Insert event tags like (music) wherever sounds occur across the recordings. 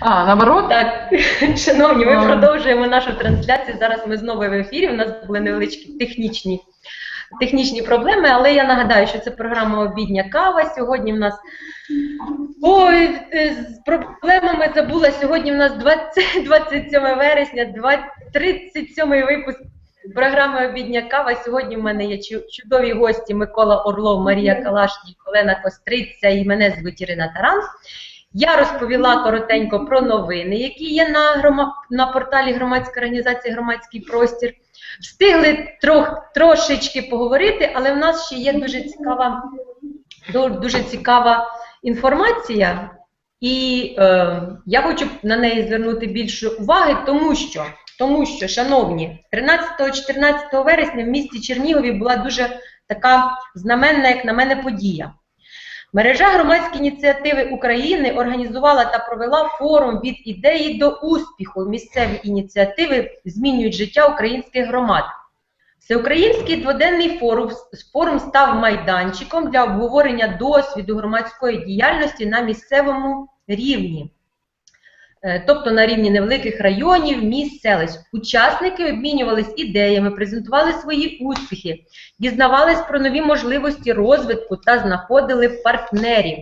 А, наоборот? Так, (laughs) шановні, ми А. продовжуємо нашу трансляцію. Зараз ми знову в ефірі. У нас були невеличкі технічні, технічні проблеми, але я нагадаю, що це програма Обідня кава. Сьогодні в нас ой, е, з проблемами забула. Сьогодні в нас 20, 27 (laughs) вересня, 20, 37 випуск. Програми Обідня кава. Сьогодні в мене є чудові гості Микола Орлов, Марія Калашнік, Олена Костриця і мене звуть Ірина Таран. Я розповіла коротенько про новини, які є на, грома... на порталі громадської організації Громадський простір. Встигли трох... трошечки поговорити, але в нас ще є дуже цікава, дуже цікава інформація, і е, я хочу на неї звернути більше уваги, тому що, тому що, шановні, 13-14 вересня в місті Чернігові була дуже така знаменна, як на мене, подія. Мережа громадської ініціативи України організувала та провела форум від ідеї до успіху. Місцеві ініціативи змінюють життя українських громад. Всеукраїнський дводенний форум, форум став майданчиком для обговорення досвіду громадської діяльності на місцевому рівні. Е, тобто на рівні невеликих районів, міст, селищ. Учасники обмінювались ідеями, презентували свої успіхи, дізнавались про нові можливості розвитку та знаходили партнерів.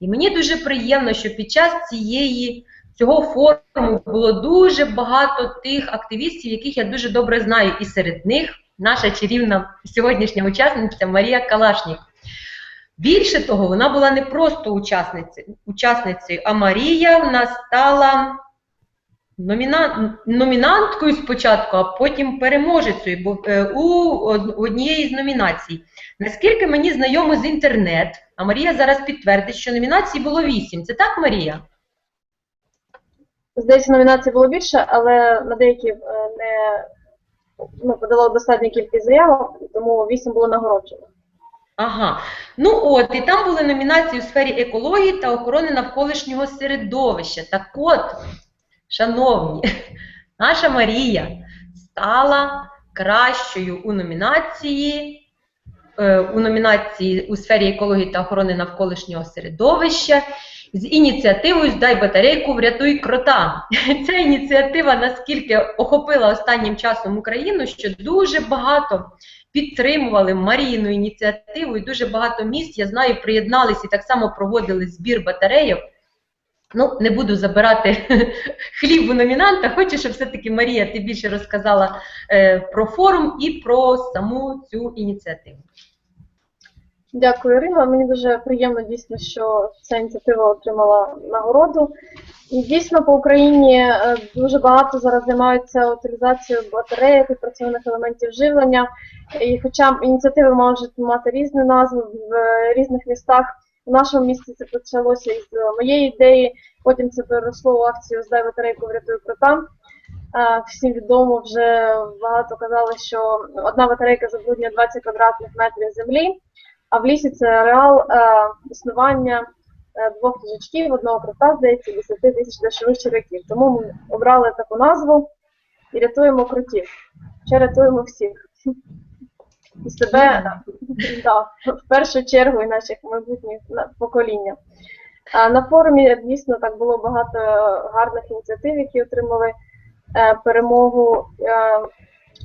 І мені дуже приємно, що під час цієї, цього форуму було дуже багато тих активістів, яких я дуже добре знаю, і серед них наша чарівна сьогоднішня учасниця Марія Калашнік. Більше того, вона була не просто учасницею, учасницею а Марія в нас стала номіна... номінанткою спочатку, а потім переможецею бо, е, у однієї з номінацій. Наскільки мені знайомо з інтернет, а Марія зараз підтвердить, що номінацій було вісім. Це так, Марія? Здається, номінацій було більше, але на деякі е, не ну, подало достатню кількість заявок, тому вісім було нагороджено. Ага. Ну от, і там були номінації у сфері екології та охорони навколишнього середовища. Так от, шановні, (laughs) наша Марія стала кращою у номінації, е, у номінації у сфері екології та охорони навколишнього середовища з ініціативою Здай батарейку, врятуй крота. (laughs) Ця ініціатива наскільки охопила останнім часом Україну, що дуже багато підтримували Маріїну ініціативу, і дуже багато міст, я знаю, приєдналися і так само проводили збір батарейок. Ну, не буду забирати (laughs) хліб у номінанта. Хочу, щоб все-таки Марія ти більше розказала е, про форум і про саму цю ініціативу. Дякую, Ірина. Мені дуже приємно дійсно, що ця ініціатива отримала нагороду. І дійсно по Україні е, дуже багато зараз займаються утилізацією батарейок і працівних елементів живлення. І хоча ініціативи можуть мати різні назви в е, різних містах, в нашому місті це почалося із моєї ідеї, потім це переросло у акцію Здай батарейку врятуй крота. Е, Всім відомо вже багато казали, що одна батарейка забруднює 20 квадратних метрів землі. А в лісі це реал е, існування е, двох їжачків, одного крота, здається, 10 тисяч дешевих черв'яків. Тому ми обрали таку назву і рятуємо кротів. Ще рятуємо всіх. І себе да, в першу чергу і наших майбутніх покоління. На форумі дійсно так було багато гарних ініціатив, які отримали е, перемогу.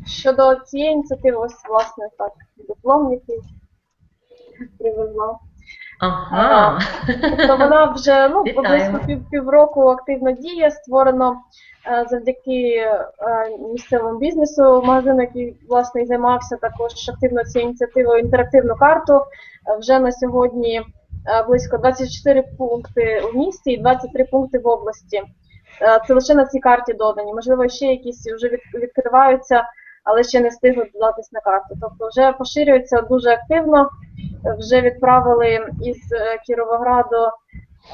Щодо цієї ініціативи, ось власне так, диплом, який привезла. Ага. Тобто вона вже ну, приблизно пів, півроку активно діє, створено е, завдяки е, місцевому бізнесу, магазину, який власне і займався також активно цією ініціативою інтерактивну карту. Е, вже на сьогодні е, близько 24 пункти в місті і 23 пункти в області. Е, це лише на цій карті додані. Можливо, ще якісь вже відкриваються, але ще не встигли додатись на карту. Тобто вже поширюється дуже активно. Вже відправили із е, Кіровограду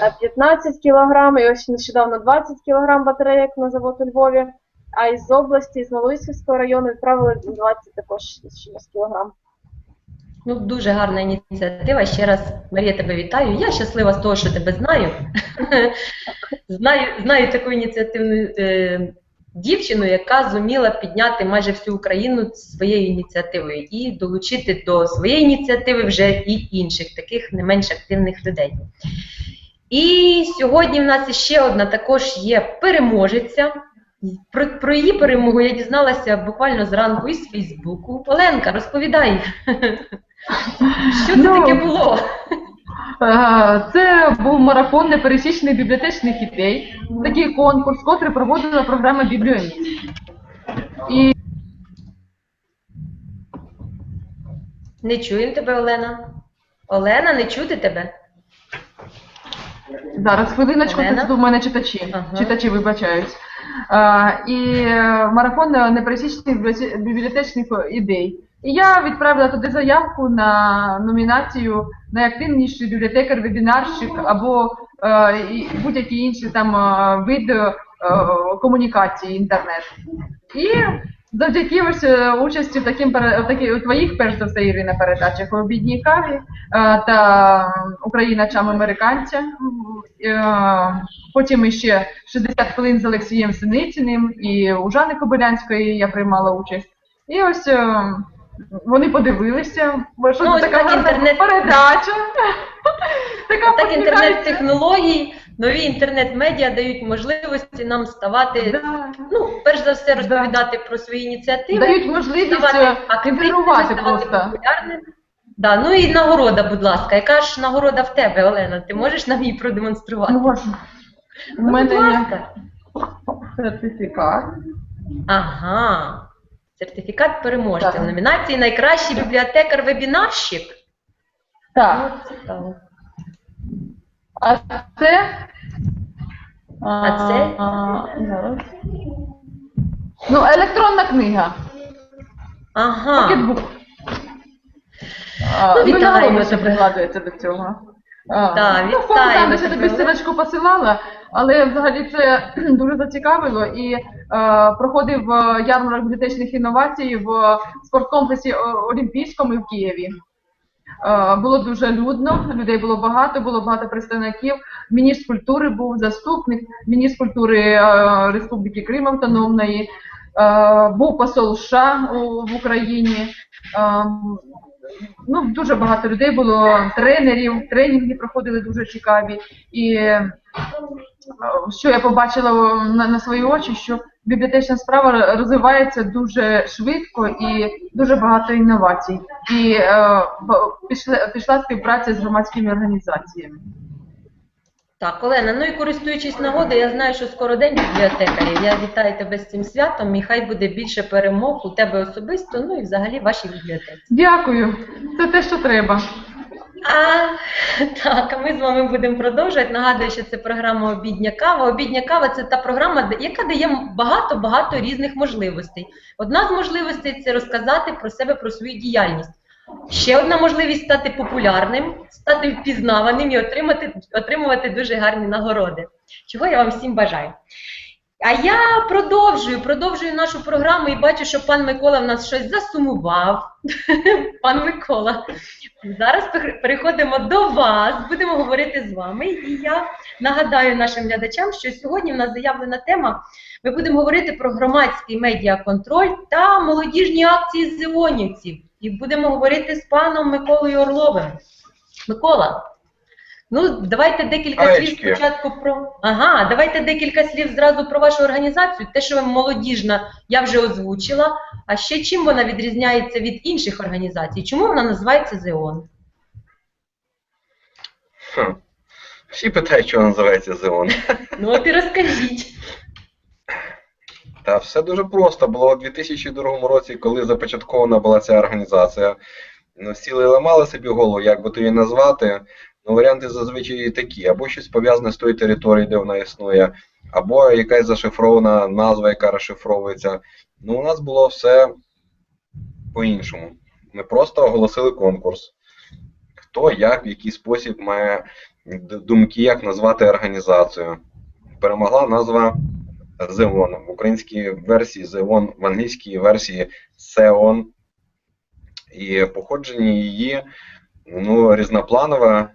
е, 15 кілограм, і ось нещодавно 20 кілограм батарейок на завод у Львові. А із області, з Малоїськівського району відправили 20 також чимось кілограм. Ну, дуже гарна ініціатива. Ще раз, Марія, тебе вітаю. Я щаслива з того, що тебе знаю. (laughs) знаю, знаю таку ініціативну е, дівчину, яка зуміла підняти майже всю Україну своєю ініціативою і долучити до своєї ініціативи вже і інших, таких не менш активних людей. І сьогодні в нас ще одна також є переможеця. Про, про її перемогу я дізналася буквально зранку із Фейсбуку. Оленка, розповідай, (laughs) що це Ну, таке було? Е, Це був марафон непересічних бібліотечних ідей, такий конкурс, котрий проводила програма Бібліоміст. І Не чуємо тебе, Олена. Олена, не чути тебе? зараз хвилиночку, Олена? це тут у мене читачі. Ага. Читачі вибачаюсь. Е, І е, марафон непересічних бібліотечних ідей. І я відправила туди заявку на номінацію найактивніший бібліотекар-вебінарщик або е, будь-який інший там е, вид е, комунікації інтернет. І завдяки ось е, участі в таким в такі, у твоїх, перш за все, Ірина, передачах у обідній каві е, та Україна чам американця. Е, Потім іще 60 хвилин з Олексієм Синициним і у Жани Кобилянської я приймала участь. І ось вони подивилися, бо що Ну, це така так гарна інтернет- передача. (laughs) Така Так інтернет-технології, нові інтернет-медіа дають можливості нам ставати, Да. ну, перш за все, розповідати про свої ініціативи. Дають можливість е, ставати просто. Да, ну і нагорода, будь ласка. Яка ж нагорода в тебе, Олена? Ти можеш нам її продемонструвати? Можна. У Ну, мене є сертифікат. Ага. Сертифікат переможця в номінації Найкращий бібліотекар-вебінарщик. Так. Ну. А це. А це? а. Ну, електронна книга. Ага. Пакетбук. Ну, вітаємо тебе. прикладується до цього. Так, ну, вітаємо Там ще тобі силочку посилала, але взагалі це (clears throat) дуже зацікавило і е, проходив е, ярмарок бібліотечних інновацій в спорткомплексі Олімпійському в Києві. Е, Було дуже людно, людей було багато, було багато представників. Міністр культури був заступник, міністр культури е, Республіки Крим Автономної, е, був посол США у- в Україні. Е, Ну, дуже багато людей було, тренерів, тренінги проходили дуже цікаві. І що я побачила на, на свої очі, що бібліотечна справа розвивається дуже швидко і дуже багато інновацій. І е, пішла, пішла співпраця з громадськими організаціями. Так, Олена, ну і користуючись нагодою, я знаю, що скоро день бібліотекарів. Я вітаю тебе з цим святом і хай буде більше перемог у тебе особисто, ну і взагалі вашій бібліотеці. Дякую, це те, що треба. А так, а ми з вами будемо продовжувати. Нагадую, що це програма Обідня кава. Обідня кава це та програма, яка дає багато-багато різних можливостей. Одна з можливостей це розказати про себе, про свою діяльність. Ще одна можливість стати популярним, стати впізнаваним і отримати, отримувати дуже гарні нагороди. Чого я вам всім бажаю. А я продовжую, продовжую нашу програму і бачу, що пан Микола в нас щось засумував. (laughs) Пан Микола, зараз переходимо до вас, будемо говорити з вами. І я нагадаю нашим глядачам, що сьогодні в нас заявлена тема. Ми будемо говорити про громадський медіаконтроль та молодіжні акції зеонівців. І будемо говорити з паном Миколою Орловим. Микола, ну давайте декілька слів спочатку про. Ага, давайте декілька слів зразу про вашу організацію. Те, що ви молодіжна, я вже озвучила. А ще чим вона відрізняється від інших організацій? Чому вона називається ЗЕОН? Хм. Всі питають, що називається ЗЕОН. (laughs) Ну от і розкажіть. Та все дуже просто. Було у 2002 році, коли започаткована була ця організація. Ну, сіли ламали собі голову, як би то її назвати. Ну, варіанти зазвичай такі: або щось пов'язане з тою територією, де вона існує, або якась зашифрована назва, яка розшифровується. Ну, у нас було все по-іншому. Ми просто оголосили конкурс. Хто як, в який спосіб має думки, як назвати організацію. Перемогла назва Зеон. В українській версії Зеон, в англійській версії Сеон. І походження її ну, різнопланове.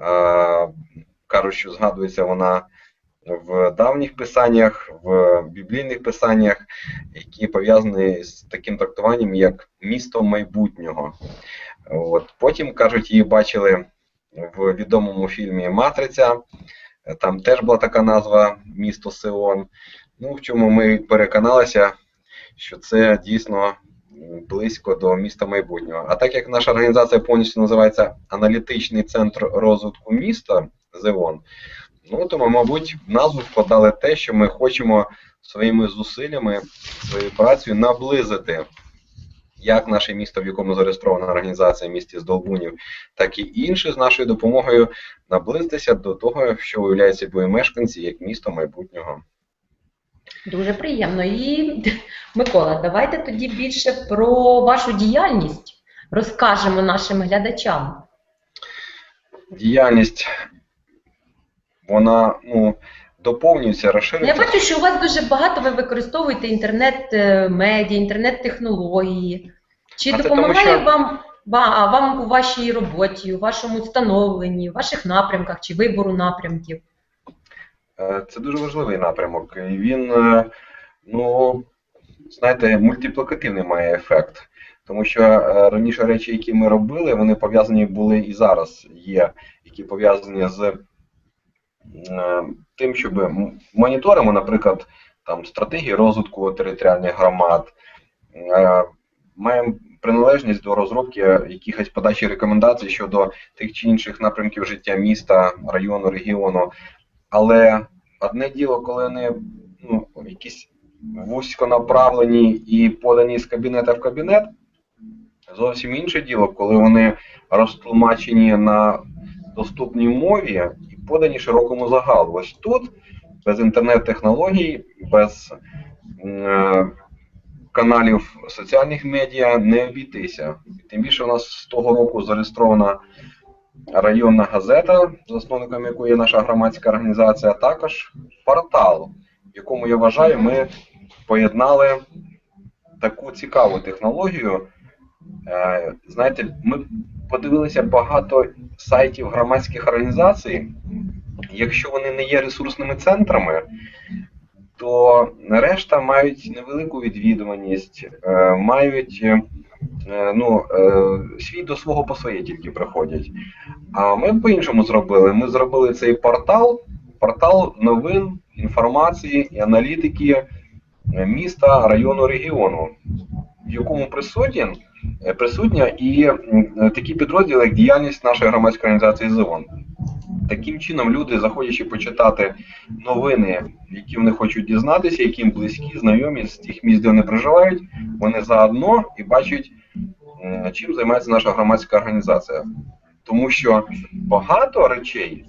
Е, кажуть, що згадується вона в давніх писаннях, в біблійних писаннях, які пов'язані з таким трактуванням, як місто майбутнього. От. Потім, кажуть, її бачили в відомому фільмі Матриця. Там теж була така назва місто Сион. Ну, в чому ми переконалися, що це дійсно близько до міста майбутнього. А так як наша організація повністю називається Аналітичний центр розвитку міста ЗЕОН, ну то ми, мабуть, назву вкладали те, що ми хочемо своїми зусиллями, своєю працею наблизити як наше місто, в якому зареєстрована організація в місті Здолбунів, так і інші з нашою допомогою наблизитися до того, що уявляють собою мешканці як місто майбутнього. Дуже приємно. І (laughs) Микола, давайте тоді більше про вашу діяльність розкажемо нашим глядачам. Діяльність вона ну, доповнюється, Я бачу, що у вас дуже багато ви використовуєте інтернет-медіа, інтернет-технології. Чи А допомагає тому, що- вам, вам у вашій роботі, у вашому становленні, у ваших напрямках чи вибору напрямків? Е, Це дуже важливий напрямок. І він, е, ну, знаєте, мультиплікативний має ефект. Тому що е, раніше речі, які ми робили, вони пов'язані були і зараз є, які пов'язані з тим, щоб моніторимо, наприклад, там стратегії розвитку територіальних громад, маємо приналежність до розробки якихось подачі рекомендацій щодо тих чи інших напрямків життя міста, району, регіону. Але одне діло, коли вони ну, якісь вузьконаправлені і подані з кабінета в кабінет, зовсім інше діло, коли вони розтлумачені на доступній мові і подані широкому загалу. Ось тут без інтернет-технологій, без е, каналів соціальних медіа не обійтися. Тим більше у нас з того року зареєстрована районна газета, засновником якої є наша громадська організація, а також портал, в якому я вважаю, ми поєднали таку цікаву технологію. Е, Знаєте, ми подивилися багато сайтів громадських організацій. Якщо вони не є ресурсними центрами, то решта мають невелику відвідуваність, е, мають ну, е, свій до свого по своє тільки приходять. А ми по-іншому зробили. Ми зробили цей портал, портал новин, інформації і аналітики е, міста, району, регіону, в якому присутні, е, присутня і такі підрозділи, як діяльність нашої громадської організації ЗОН. Таким чином, люди, заходячи почитати новини, які вони хочуть дізнатися, які близькі, знайомі з тих місць, де вони проживають, вони заодно і бачать, чим займається наша громадська організація. Тому що багато речей,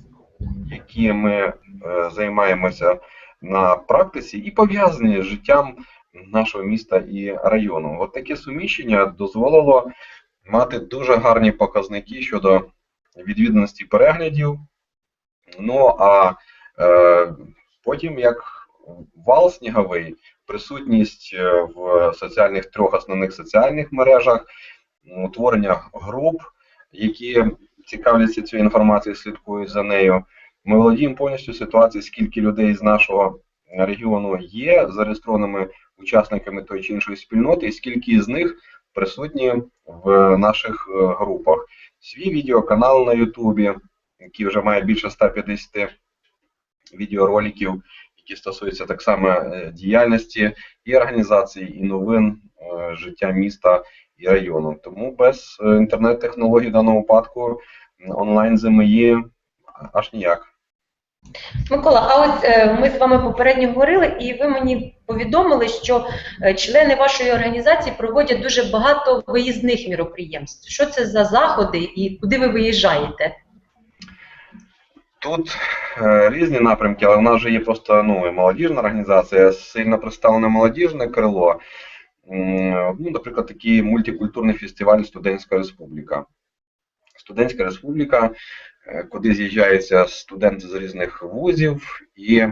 які ми е, займаємося на практиці, і пов'язані з життям нашого міста і району. От таке суміщення дозволило мати дуже гарні показники щодо відвідуваності переглядів. Ну а е, потім, як вал сніговий, присутність е, в соціальних трьох основних соціальних мережах, утворення груп, які цікавляться цією інформацією, слідкують за нею. Ми володіємо повністю ситуацією, скільки людей з нашого регіону є зареєстрованими учасниками тої чи іншої спільноти, і скільки з них присутні в наших е, групах. Свій відеоканал на Ютубі, який вже має більше 150 відеороликів, які стосуються так само е, діяльності і організації, і новин е, життя міста і району. Тому без е, інтернет-технологій в даному випадку онлайн ЗМІ аж ніяк. Микола, а ось е, ми з вами попередньо говорили, і ви мені повідомили, що е, члени вашої організації проводять дуже багато виїзних міроприємств. Що це за заходи і куди ви виїжджаєте? Тут е, різні напрямки, але в нас вже є просто ну, і молодіжна організація, сильно представлене молодіжне крило. Ну, наприклад, такий мультикультурний фестиваль Студентська Республіка. Студентська республіка, е, куди з'їжджаються студенти з різних вузів, і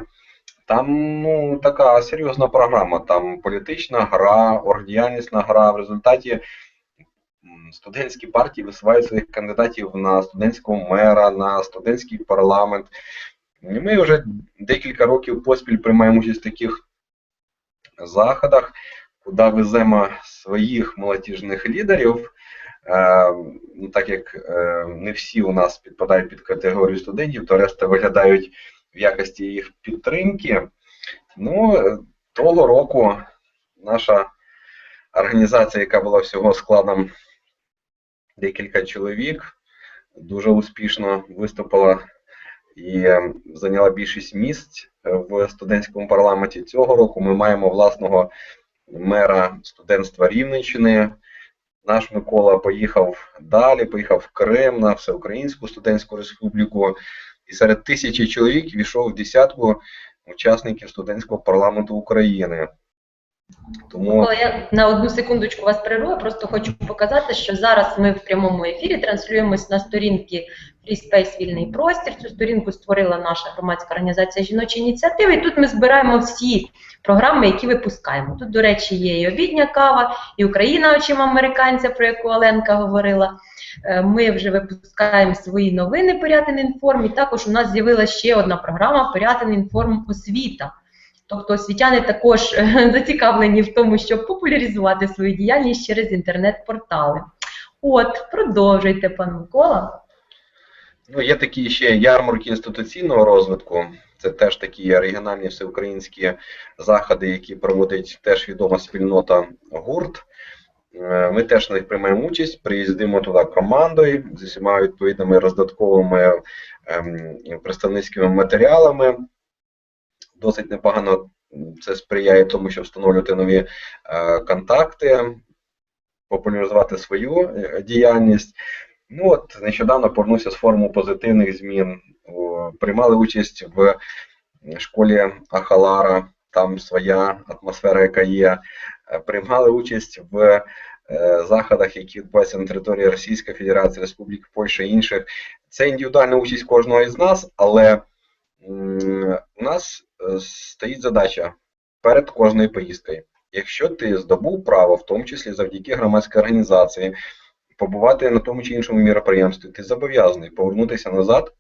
там ну, така серйозна програма. Там політична гра, оргдіяльнісна гра. В результаті студентські партії висувають своїх кандидатів на студентського мера, на студентський парламент. Ми вже декілька років поспіль приймаємо участь в таких заходах, куди веземо своїх молодіжних лідерів Е, ну, так як е, не всі у нас підпадають під категорію студентів, то решта виглядають в якості їх підтримки. Ну, того року наша організація, яка була всього складом декілька чоловік, дуже успішно виступила і е, зайняла більшість місць в студентському парламенті. Цього року ми маємо власного мера студентства Рівненщини. Наш Микола поїхав далі, поїхав в Крим на Всеукраїнську студентську республіку. І серед тисячі чоловік війшов в десятку учасників студентського парламенту України. Тому Микола, я на одну секундочку вас перерву, просто хочу показати, що зараз ми в прямому ефірі транслюємось на сторінки Free Space Вільний простір. Цю сторінку створила наша громадська організація жіночі ініціативи. І тут ми збираємо всі програми, які випускаємо. Тут, до речі, є і обідня кава, і Україна очима американця, про яку Оленка говорила. Е, Ми вже випускаємо свої новини Порятин інформ. І також у нас з'явилася ще одна програма Порятин інформ освіта. Тобто освітяни також е, (laughs) зацікавлені в тому, щоб популяризувати свою діяльність через інтернет-портали. От, продовжуйте, пан Микола. Ну, є такі ще ярмарки інституційного розвитку. Це теж такі регіональні всеукраїнські заходи, які проводить теж відома спільнота гурт. Е, Ми теж на них приймаємо участь, приїздимо туди командою з усіма відповідними роздатковими ем, представницькими матеріалами. Досить непогано це сприяє тому, щоб встановлювати нові е, контакти, популяризувати свою е, діяльність. Ну от нещодавно повернувся з форуму позитивних змін. Приймали участь в школі Ахалара, там своя атмосфера, яка є. Е, Приймали участь в заходах, які відбуваються на території Російської Федерації, Республіки Польща і інших. Це індивідуальна участь кожного із нас, але у нас е, стоїть задача перед кожною поїздкою. Якщо ти здобув право, в тому числі завдяки громадській організації, побувати на тому чи іншому міроприємстві, ти зобов'язаний повернутися назад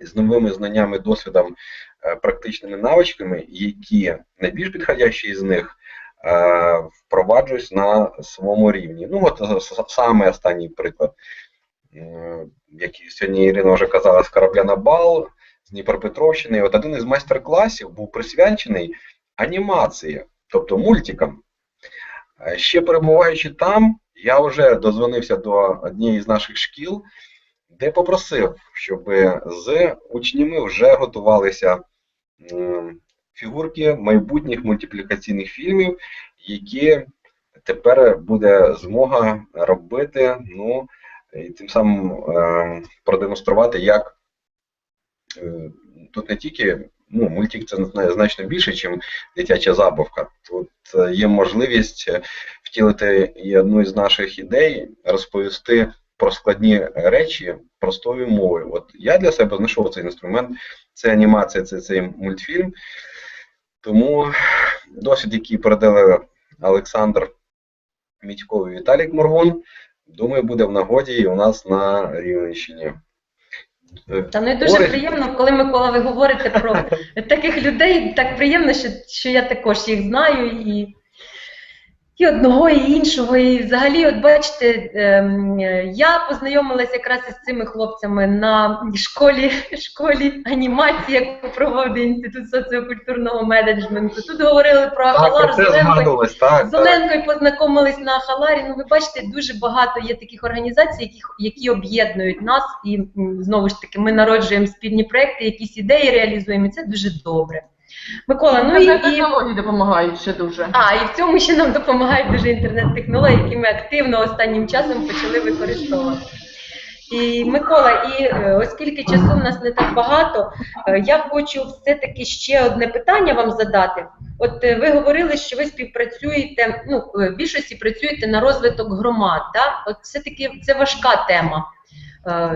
з новими знаннями, досвідом, е, практичними навичками, які найбільш підходящі з них е, впроваджуюсь на своєму рівні. Ну, от саме останній приклад, який сьогодні Ірина вже казала, з корабля на бал, з Дніпропетровщини. От один із майстер-класів був присвячений анімації, тобто мультикам. Е, Ще перебуваючи там, я вже дозвонився до однієї з наших шкіл, де попросив, щоб з учнями вже готувалися фігурки майбутніх мультиплікаційних фільмів, які тепер буде змога робити, ну і тим самим е, продемонструвати, як тут не тільки ну, мультик це значно більше, ніж дитяча забавка. Тут е, є можливість е, втілити і одну із наших ідей, розповісти про складні речі простою мовою. От я для себе знайшов цей інструмент, це анімація, це цей мультфільм. Тому досвід, який передали Олександр Мітько і Віталік Моргун, думаю, буде в нагоді і у нас на Рівненщині. Е, Та ну і дуже Користь. приємно, коли Микола, ви говорите про (laughs) таких людей. Так приємно, що, що я також їх знаю і, і одного, і іншого. І взагалі, от бачите, ем, я познайомилася якраз із цими хлопцями на школі, (laughs) школі анімації, яку проводить Інститут соціокультурного менеджменту. Тут говорили про Так, Ахалар Зеленко. З так. Оленкою познайомились на Халарі. Ну, ви бачите, дуже багато є таких організацій, які, які об'єднують нас, і знову ж таки ми народжуємо спільні проекти, якісь ідеї реалізуємо. і Це дуже добре. Микола, ну і, і технології допомагають ще дуже. а, і в цьому ще нам допомагають дуже інтернет-технології, які ми активно останнім часом почали використовувати. І Микола, і е, оскільки часу в нас не так багато, е, я хочу все-таки ще одне питання вам задати. От е, ви говорили, що ви співпрацюєте, ну в більшості працюєте на розвиток громад. Да? От все-таки це важка тема.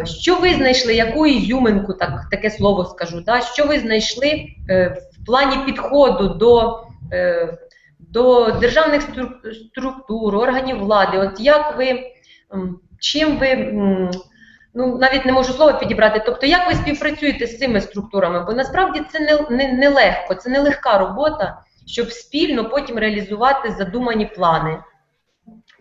Що ви знайшли, яку ізюминку, так, таке слово скажу, да? що ви знайшли е, плані підходу до, е, до державних структур, органів влади? От як ви, чим ви, ну навіть не можу слова підібрати, тобто як ви співпрацюєте з цими структурами? Бо насправді це не, не, не легко, це не легка робота, щоб спільно потім реалізувати задумані плани.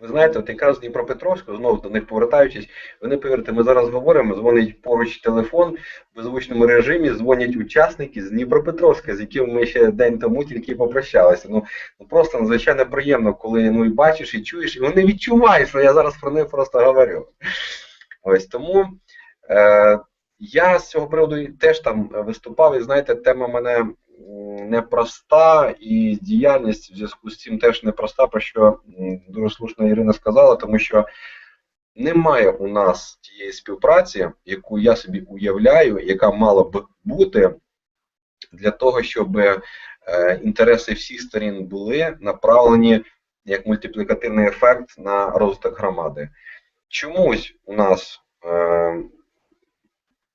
Ви знаєте, от якраз Дніпропетровську, знову до них повертаючись, ви не повірите, ми зараз говоримо, дзвонить поруч телефон в беззвучному режимі, дзвонять учасники з Дніпропетровська, з якими ми ще день тому тільки попрощалися. Ну, ну просто надзвичайно приємно, коли ну, і бачиш, і чуєш, і вони відчувають, що я зараз про них просто говорю. Ось тому е, я з цього приводу теж там виступав, і знаєте, тема мене непроста, і діяльність в зв'язку з цим теж непроста, про що дуже слушно Ірина сказала, тому що немає у нас тієї співпраці, яку я собі уявляю, яка мала б бути для того, щоб е, інтереси всіх сторін були направлені як мультиплікативний ефект на розвиток громади. Чомусь у нас е,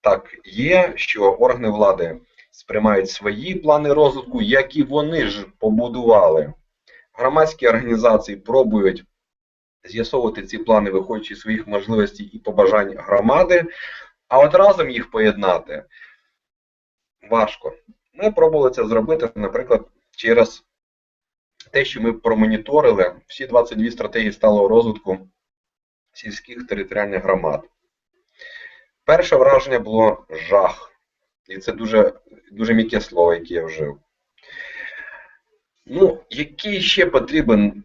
так є, що органи влади сприймають свої плани розвитку, які вони ж побудували. Громадські організації пробують з'ясовувати ці плани, виходячи з своїх можливостей і побажань громади, а от разом їх поєднати важко. Ми пробували це зробити, наприклад, через те, що ми промоніторили всі 22 стратегії сталого розвитку сільських територіальних громад. Перше враження було жах. І це дуже, дуже м'яке слово, яке я вжив. Ну, який ще потрібен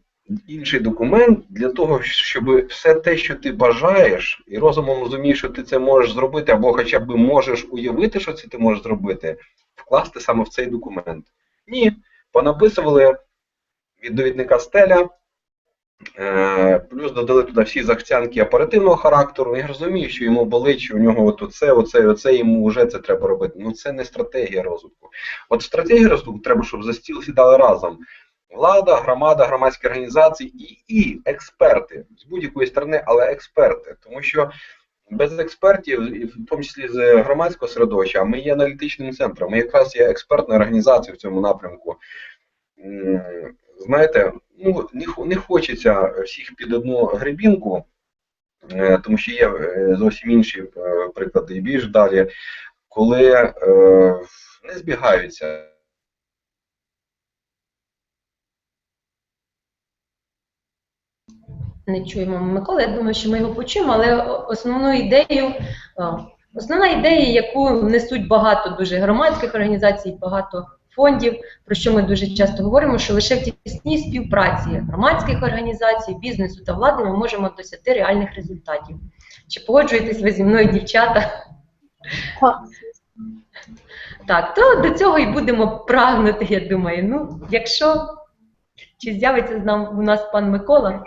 інший документ для того, щоб все те, що ти бажаєш, і розумом розумієш, що ти це можеш зробити, або хоча б можеш уявити, що це ти можеш зробити, вкласти саме в цей документ. Ні, понаписували від довідника стеля, плюс додали туди всі захцянки оперативного характеру. Я розумію, що йому болить, що у нього от оце, оце, оце, йому вже це треба робити. Ну це не стратегія розвитку. От стратегія розвитку треба, щоб за стіл сідали разом. Влада, громада, громадські організації і, і експерти з будь-якої сторони, але експерти. Тому що без експертів, в тому числі з громадського середовища, ми є аналітичним центром, ми якраз є експертною організацією в цьому напрямку. Знаєте, ну не, не хочеться всіх під одну гребінку, е, тому що є е, зовсім інші е, приклади і більш далі, коли не збігаються. не чуємо Миколи. Я думаю, що ми його почуємо, але основну ідею, основна ідея, яку несуть багато дуже громадських організацій, багато фондів, про що ми дуже часто говоримо, що лише в тісній співпраці громадських організацій, бізнесу та влади ми можемо досягти реальних результатів. Чи погоджуєтесь ви зі мною, дівчата? Так. То до цього і будемо прагнути, я думаю. Ну, якщо чи з'явиться з нам у нас пан Микола,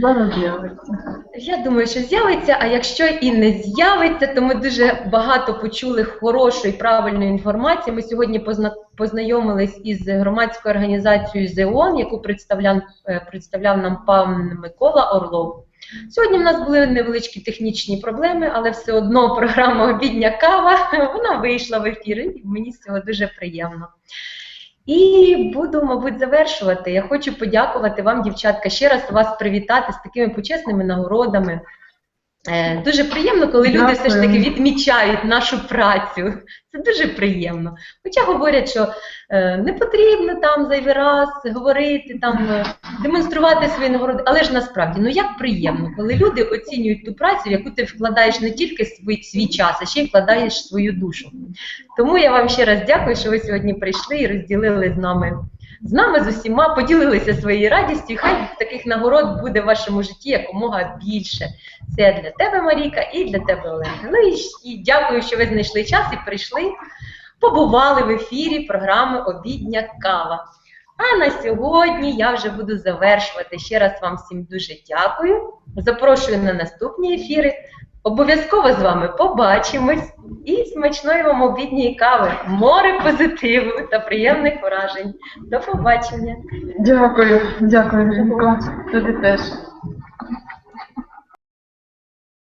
Зараз з'явиться. Я думаю, що з'явиться, а якщо і не з'явиться, то ми дуже багато почули хорошої, правильної інформації. Ми сьогодні позна- познайомились із громадською організацією ЗЕОН, яку представляв, е, представляв нам пан Микола Орлов. Сьогодні в нас були невеличкі технічні проблеми, але все одно програма Обідня кава (laughs) вона вийшла в ефір, і мені з цього дуже приємно. І буду, мабуть, завершувати. Я хочу подякувати вам, дівчатка, ще раз вас привітати з такими почесними нагородами. Е, Дуже приємно, коли люди все ж таки відмічають нашу працю. Це дуже приємно. Хоча говорять, що е, не потрібно там зайвий раз говорити, там е, демонструвати свої нагороди. Але ж насправді, ну як приємно, коли люди оцінюють ту працю, яку ти вкладаєш не тільки свій, свій час, а ще й вкладаєш свою душу. Тому я вам ще раз дякую, що ви сьогодні прийшли і розділили з нами. З нами з усіма поділилися своєю радістю. І Хай таких нагород буде в вашому житті якомога більше. Це для тебе, Маріка, і для тебе, Оленка. Ну і, і дякую, що ви знайшли час і прийшли, побували в ефірі програми Обідня кава. А на сьогодні я вже буду завершувати. Ще раз вам всім дуже дякую. Запрошую на наступні ефіри. Обов'язково з вами побачимось і смачної вам обідньої кави, море позитиву та приємних вражень. До побачення! Дякую, дякую, Жінко. Тобі теж.